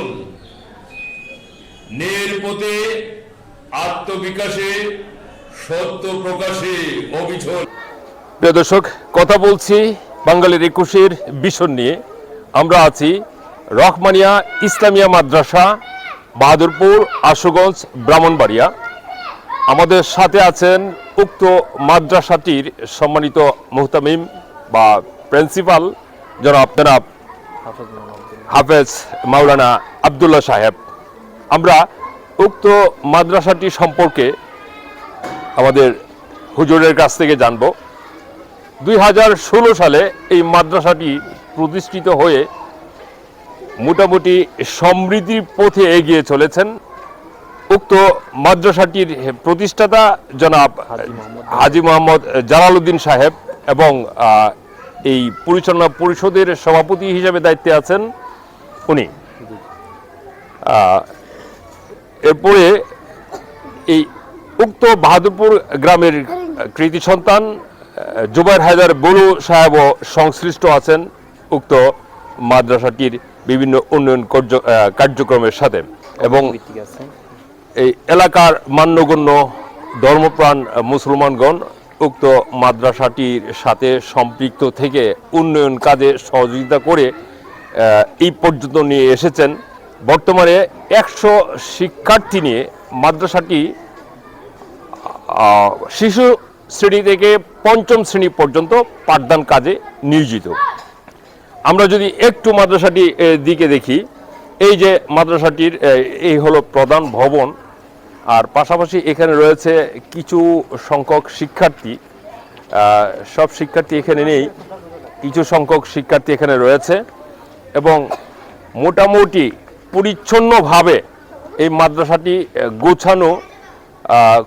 Mission নের পথে আত্মবিকাশে সত্য প্রকাশে অবিচল। প্রিয় দর্শক কথা বলছি বাঙালির একুশের ভীষণ নিয়ে। আমরা আছি রহমানিয়া ইসলামিয়া মাদ্রাসা বাহাদুরপুর আশুগঞ্জ ব্রাহ্মণবাড়িয়া। আমাদের সাথে আছেন উক্ত মাদ্রাসাটির সম্মানিত মুহতামিম বা প্রিন্সিপাল জনাব জনাব হাফেজ মাওলানা আবদুল্লাহ সাহেব আমরা উক্ত মাদ্রাসাটি সম্পর্কে আমাদের হুজুরের কাছ থেকে জানব। দুই হাজার ষোলো সালে এই মাদ্রাসাটি প্রতিষ্ঠিত হয়ে মোটামুটি সমৃদ্ধির পথে এগিয়ে চলেছেন। উক্ত মাদ্রাসাটির প্রতিষ্ঠাতা জনাব হাজি মোহাম্মদ জালালউদ্দিন সাহেব এবং এই পরিচালনা পরিষদের সভাপতি হিসেবে দায়িত্বে আছেন। উনি এরপরে এই উক্ত বাহাদুরপুর গ্রামের কৃতি সন্তান জুবাইর হায়দার বলু সাহেবও সংশ্লিষ্ট আছেন উক্ত মাদ্রাসাটির বিভিন্ন উন্নয়ন কার্যক্রমের সাথে এবং এই এলাকার মান্যগণ্য ধর্মপ্রাণ মুসলমানগণ উক্ত মাদ্রাসাটির সাথে সম্পৃক্ত থেকে উন্নয়ন কাজে সহযোগিতা করে এই পর্যন্ত নিয়ে এসেছেন। বর্তমানে একশো শিক্ষার্থী নিয়ে মাদ্রাসাটি শিশু শ্রেণি থেকে পঞ্চম শ্রেণি পর্যন্ত পাঠদান কাজে নিয়োজিত। আমরা যদি একটু মাদ্রাসাটি দিকে দেখি, এই যে মাদ্রাসাটির এই হলো প্রধান ভবন, আর পাশাপাশি এখানে রয়েছে কিছু সংখ্যক শিক্ষার্থী। সব শিক্ষার্থী এখানে নেই, কিছু সংখ্যক শিক্ষার্থী এখানে রয়েছে। এবং মোটামুটি পরিচ্ছন্নভাবে এই মাদ্রাসাটি গোছানো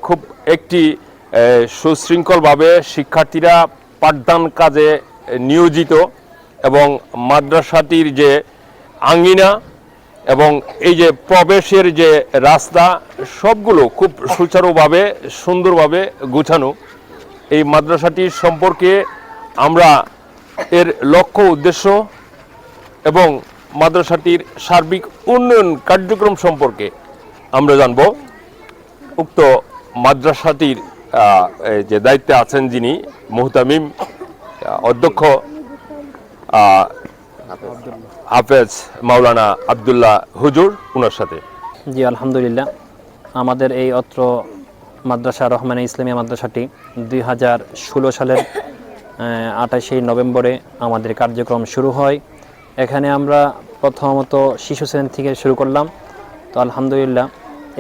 খুব একটি সুশৃঙ্খলভাবে শিক্ষার্থীরা পাঠদান কাজে নিয়োজিত এবং মাদ্রাসাটির যে আঙ্গিনা এবং এই যে প্রবেশের যে রাস্তা, সবগুলো খুব সুচারুভাবে, সুন্দরভাবে গোছানো। এই মাদ্রাসাটির সম্পর্কে আমরা এর লক্ষ্য উদ্দেশ্য এবং মাদ্রাসাটির সার্বিক উন্নয়ন কার্যক্রম সম্পর্কে আমরা জানব। উক্ত মাদ্রাসাটির যে দায়িত্বে আছেন যিনি মুহতামিম অধ্যক্ষ হাফেজ মাওলানা আবদুল্লাহ হুজুর ওনার সাথে। জি, আলহামদুলিল্লাহ। আমাদের এই অত্র মাদ্রাসা রহমানে ইসলামিয়া মাদ্রাসাটি দুই হাজার ষোলো সালের আঠাশে নভেম্বরে আমাদের কার্যক্রম শুরু হয়। এখানে আমরা প্রথমত শিশু শ্রেণি থেকে শুরু করলাম। তো আলহামদুলিল্লাহ,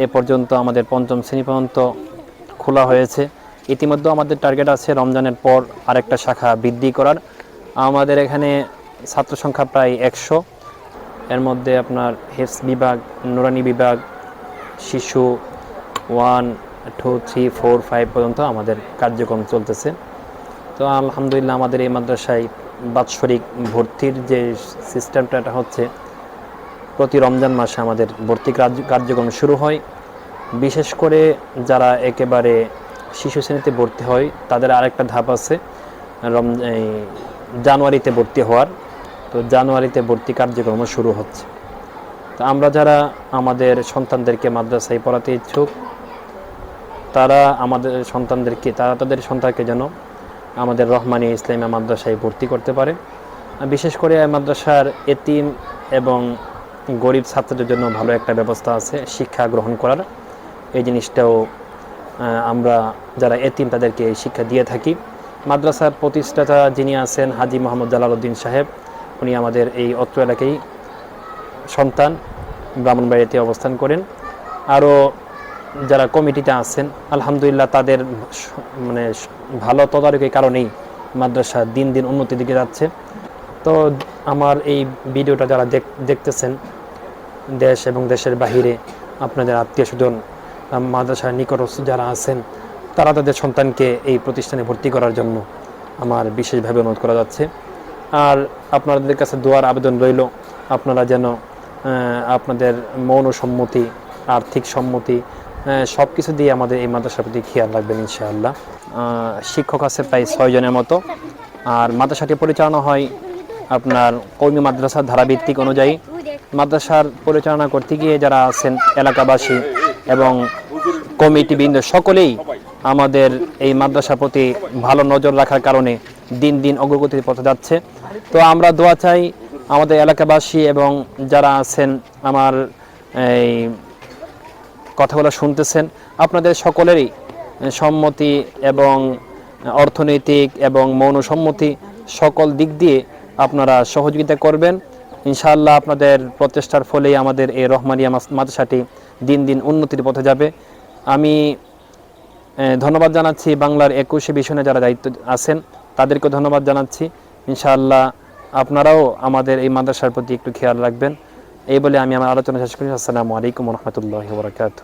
এ পর্যন্ত আমাদের পঞ্চম শ্রেণি পর্যন্ত খোলা হয়েছে। ইতিমধ্যে আমাদের টার্গেট আছে রমজানের পর আরেকটা শাখা বৃদ্ধি করার। আমাদের এখানে ছাত্র সংখ্যা প্রায় একশো। এর মধ্যে আপনার হেফস বিভাগ, নুরানি বিভাগ, শিশু one, two, three, four, five পর্যন্ত আমাদের কার্যক্রম চলতেছে। তো আলহামদুলিল্লাহ আমাদের এই মাদ্রাসায় বাৎসরিক ভর্তির যে সিস্টেমটা, এটা হচ্ছে প্রতি রমজান মাসে আমাদের ভর্তি কার্য- কার্যক্রম শুরু হয়। বিশেষ করে যারা একেবারে শিশু শ্রেণীতে ভর্তি হয়, তাদের আরেকটা ধাপ আছে, রম জানুয়ারিতে ভর্তি হওয়ার। তো জানুয়ারিতে ভর্তি কার্যক্রম শুরু হচ্ছে। তো আমরা যারা আমাদের সন্তানদেরকে মাদ্রাসায় পড়াতে ইচ্ছুক, তারা আমাদের সন্তানদেরকে, তারা তাদের সন্তানকে যেন আমাদের রহমানী ইসলামিয়া মাদ্রাসায় ভর্তি করতে পারে। বিশেষ করে মাদ্রাসার এতিম এবং গরিব ছাত্রদের জন্য ভালো একটা ব্যবস্থা আছে, শিক্ষা গ্রহণ করার। এই জিনিসটাও আমরা যারা এতিম তাদেরকে শিক্ষা দিয়ে থাকি। মাদ্রাসার প্রতিষ্ঠাতা যিনি আছেন হাজি মোহাম্মদ জালালউদ্দিন সাহেব, উনি আমাদের এই অত্র এলাকায় সন্তান ব্রাহ্মণবাড়িতে অবস্থান করেন। আরও যারা কমিটিতে আছেন, আলহামদুলিল্লাহ তাদের মানে ভালো তদারকির কারণেই মাদ্রাসা দিন দিন উন্নতির দিকে যাচ্ছে। তো আমার এই ভিডিওটা যারা দেখ- দেখতেছেন, দেশ এবং দেশের বাহিরে আপনাদের আত্মীয় স্বজন মাদ্রাসার নিকটস্থ যারা আছেন, তারা তাদের সন্তানকে এই প্রতিষ্ঠানে ভর্তি করার জন্য আমার বিশেষভাবে অনুরোধ করা যাচ্ছে। আর আপনাদের কাছে দোয়ার আবেদন রইল, আপনারা যেন আপনাদের মৌন সম্মতি আর্থিক সম্মতি সব কিছু দিয়ে আমাদের এই মাদ্রাসার প্রতি খেয়াল রাখবেন ইনশাআল্লাহ। শিক্ষক আছে প্রায় ছয় জনের মতো। আর মাদ্রাসাটি পরিচালনা হয় আপনার কৌমি মাদ্রাসার ধারাভিত্তিক অনুযায়ী। মাদ্রাসার পরিচালনা করতে গিয়ে যারা আছেন এলাকাবাসী এবং কমিটি কমিটিবৃন্দ, সকলেই আমাদের এই মাদ্রাসার প্রতি ভালো নজর রাখার কারণে দিন দিন অগ্রগতির পথে যাচ্ছে। তো আমরা দোয়া চাই আমাদের এলাকাবাসী এবং যারা আছেন আমার এই কথাগুলো শুনতেছেন। আপনাদের সকলেরই সম্মতি এবং অর্থনৈতিক এবং মৌন সম্মতি সকল দিক দিয়ে আপনারা সহযোগিতা করবেন। ইনশাআল্লাহ আপনাদের প্রচেষ্টার ফলেই আমাদের এই রহমানিয়া মাদ্রাসাটি দিন দিন উন্নতির পথে যাবে। আমি ধন্যবাদ জানাচ্ছি বাংলার একুশে বিষণে যারা দায়িত্ব আছেন তাদেরকে ধন্যবাদ জানাচ্ছি। ইনশাআল্লাহ আপনারাও আমাদের এই মাদ্রাসার প্রতি একটু খেয়াল রাখবেন। এই বলে আমি আমার আলোচনা শেষ করি আসসালামু আলাইকুম রহমতুল্লাহ বরকাত